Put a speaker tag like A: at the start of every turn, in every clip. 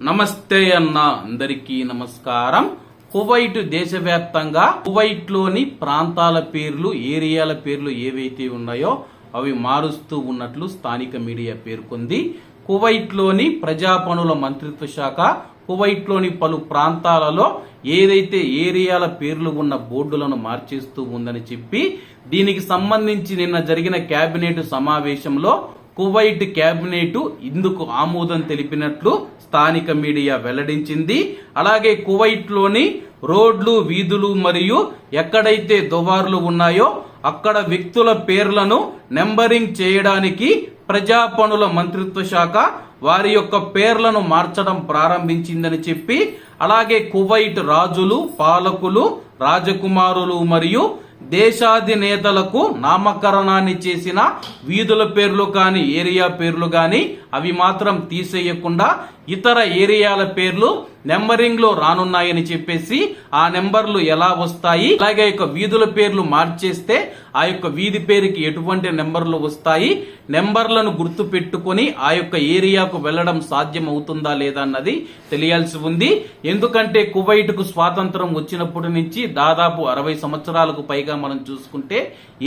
A: నమస్తే అన్న అందరికీ నమస్కారం. కువైట్ దేశవ్యాప్తంగా కువైట్లోని ప్రాంతాల పేర్లు ఏరియాల పేర్లు ఏవైతే ఉన్నాయో అవి మారుస్తూ ఉన్నట్లు స్థానిక మీడియా పేర్కొంది. కువైట్లోని ప్రజా పనుల మంత్రిత్వ శాఖ కువైట్లోని పలు ప్రాంతాలలో ఏదైతే ఏరియాల పేర్లు ఉన్న బోర్డులను మార్చేస్తూ ఉందని చెప్పి దీనికి సంబంధించి నిన్న జరిగిన కేబినెట్ సమావేశంలో కువైట్ క్యాబినెట్ ఇందుకు ఆమోదం తెలిపినట్లు స్థానిక మీడియా వెల్లడించింది. అలాగే కువైట్లోని రోడ్లు వీధులు మరియు ఎక్కడైతే దువార్లు ఉన్నాయో అక్కడ వ్యక్తుల పేర్లను నెంబరింగ్ చేయడానికి ప్రజా పనుల మంత్రిత్వ శాఖ వారి యొక్క పేర్లను మార్చడం ప్రారంభించిందని చెప్పి అలాగే కువైట్ రాజులు పాలకులు రాజకుమారులు మరియు దేశాధినేతలకు నామకరణాన్ని చేసిన వీధుల పేర్లు కానీ ఏరియా పేర్లు కానీ అవి మాత్రం తీసేయకుండా ఇతర ఏరియాల పేర్లు నెంబరింగ్లో రానున్నాయని చెప్పేసి ఆ నెంబర్లు ఎలా వస్తాయి? అలాగే యొక్క వీధుల పేర్లు మార్చేస్తే ఆ యొక్క వీధి పేరుకి ఎటువంటి నెంబర్లు వస్తాయి? నెంబర్లను గుర్తు పెట్టుకుని ఆ యొక్క ఏరియాకు వెళ్ళడం సాధ్యం అవుతుందా లేదా అన్నది తెలియాల్సి ఉంది. ఎందుకంటే కువైట్కు స్వాతంత్రం వచ్చినప్పటి నుంచి దాదాపు అరవై సంవత్సరాలకు పైగా మనం చూసుకుంటే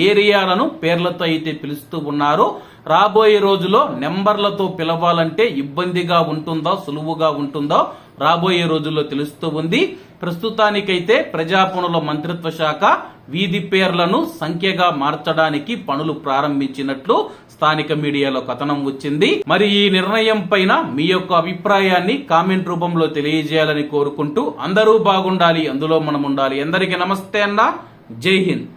A: ఏరియాలను పేర్లతో అయితే పిలుస్తూ ఉన్నారు. రాబోయే రోజులో నెంబర్లతో పిలవాలంటే ఇబ్బందిగా ఉంటుందో సులువుగా ఉంటుందో రాబోయే రోజుల్లో తెలుస్తూ ఉంది. ప్రస్తుతానికైతే ప్రజాపనుల మంత్రిత్వ శాఖ వీధి పేర్లను సంఖ్యగా మార్చడానికి పనులు ప్రారంభించినట్లు స్థానిక మీడియాలో కథనం వచ్చింది. మరి ఈ నిర్ణయం పైన మీ యొక్క అభిప్రాయాన్ని కామెంట్ రూపంలో తెలియజేయాలని కోరుకుంటూ అందరూ బాగుండాలి అందులో మనం ఉండాలి అందరికీ నమస్తే అన్న. జై హింద్.